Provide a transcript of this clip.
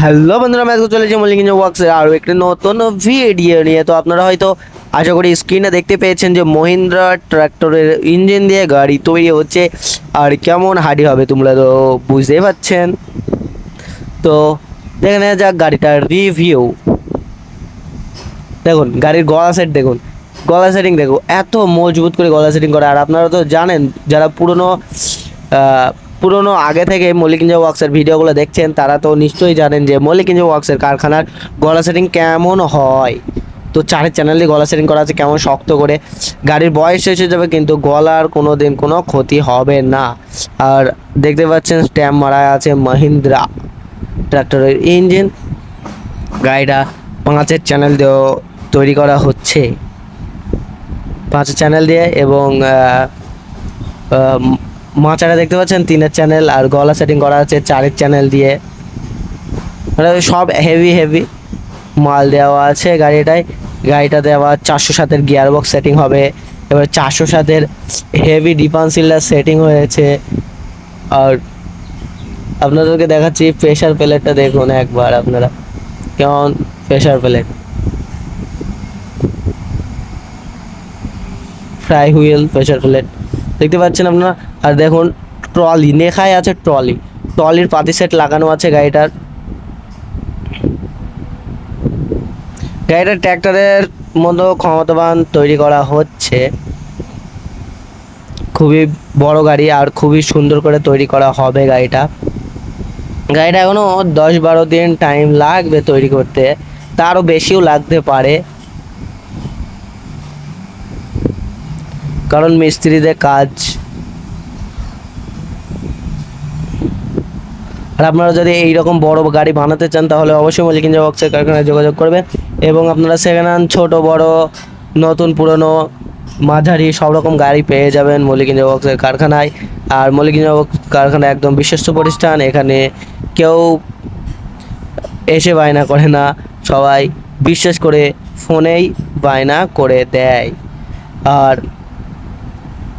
Hello বন্ধুরা match চলেছে Mallick engine ওয়ার্কসের আরও একটি নতুন ভিডিও নিয়ে। তো আপনারা হয়তো আশা করি স্ক্রিনে দেখতে পেয়েছেন যে মহিন্দ্রা ট্র্যাক্টরের ইঞ্জিন দিয়ে গাড়ি তৈরি হচ্ছে। আর কেমন হাডি হবে তোমরা তো বুঝতেই পারছেন। তো দেখে নেওয়া যাক গাড়িটার রিভিউ দেখুন, গাড়ির গলা সেট দেখুন। গলা সেটিং দেখো এত মজবুত করে গলা সেটিং করা। আর আপনারা তো জানেন, যারা পুরনো পুরনো আগে থেকে মল্লিক ইঞ্জা ওয়ার্কসের ভিডিওগুলো দেখছেন, তারা তো নিশ্চয়ই জানেন যে মল্লিক ইঞ্জা ওয়ার্কসের কারখানার গলা সেটিং কেমন হয়। তো চারের চ্যানেলে গলা সেটিং করা আছে, কেমন শক্ত করে। গাড়ির বয়স শেষ হয়ে যাবে, কিন্তু গলার কোনো দিন কোনো ক্ষতি হবে না। আর দেখতে পাচ্ছেন স্ট্যাম্প মারা আছে মহিন্দ্রা। ট্রাক্টরের ইঞ্জিন গাড়িটা পাঁচের চ্যানেল দিয়েও তৈরি করা হচ্ছে। পাঁচের চ্যানেল দিয়ে এবং আহ, দেখতে পাচ্ছেন? তিনের চ্যানেল আর গলা সেটিং করা আছে চারের চ্যানেল দিয়ে। মানে সব হেভি হেভি মাল দেওয়া আছে গাড়িটায়। গাড়িটা দেওয়া চারশো সাতের গিয়ার বক্স সেটিং হবে। এবার চারশো সাতের হেভি ডিপানসিলার সেটিং হয়েছে। আর আপনাদেরকে দেখাচ্ছি প্রেশার প্লেটটা দেখুন একবার আপনারা। কেমন pressure plate flywheel pressure plate দেখতে পাচ্ছেন আপনারা? আর দেখুন, ট্রলি, নেখায় আছে ট্রলি। ট্রলির পাতি সেট লাগানো আছে গাড়িটার। গাড়িটার ট্র্যাক্টরের মতো ক্ষমতাবান তৈরি করা হচ্ছে। খুবই বড় গাড়ি আর খুবই সুন্দর করে তৈরি করা হবে গাড়িটা। গাড়িটা এখনও দশ বারো দিন টাইম লাগবে তৈরি করতে। তারও বেশিও লাগতে পারে। কারণ মিস্ত্রিদের কাজ। আর আপনারা যদি এইরকম বড় গাড়ি বানাতে চান, তাহলে অবশ্যই মল্লিক ইঞ্জিন ওয়ার্কসের কারখানায় যোগাযোগ করবেন এবং আপনারা হ্যান্ড ছোটো, বড়, নতুন, পুরনো, মাঝারি, সব রকম গাড়ি পেয়ে যাবেন মল্লিক ইঞ্জিন ওয়ার্কসের কারখানায়। আর ইঞ্জিন ওয়ার্কস কারখানা একদম বিশ্বস্ত প্রতিষ্ঠান, এখানে কেউ এসে বায়না করে না, সবাই বিশ্বাস করে ফোনেই বায়না করে দেয়। আর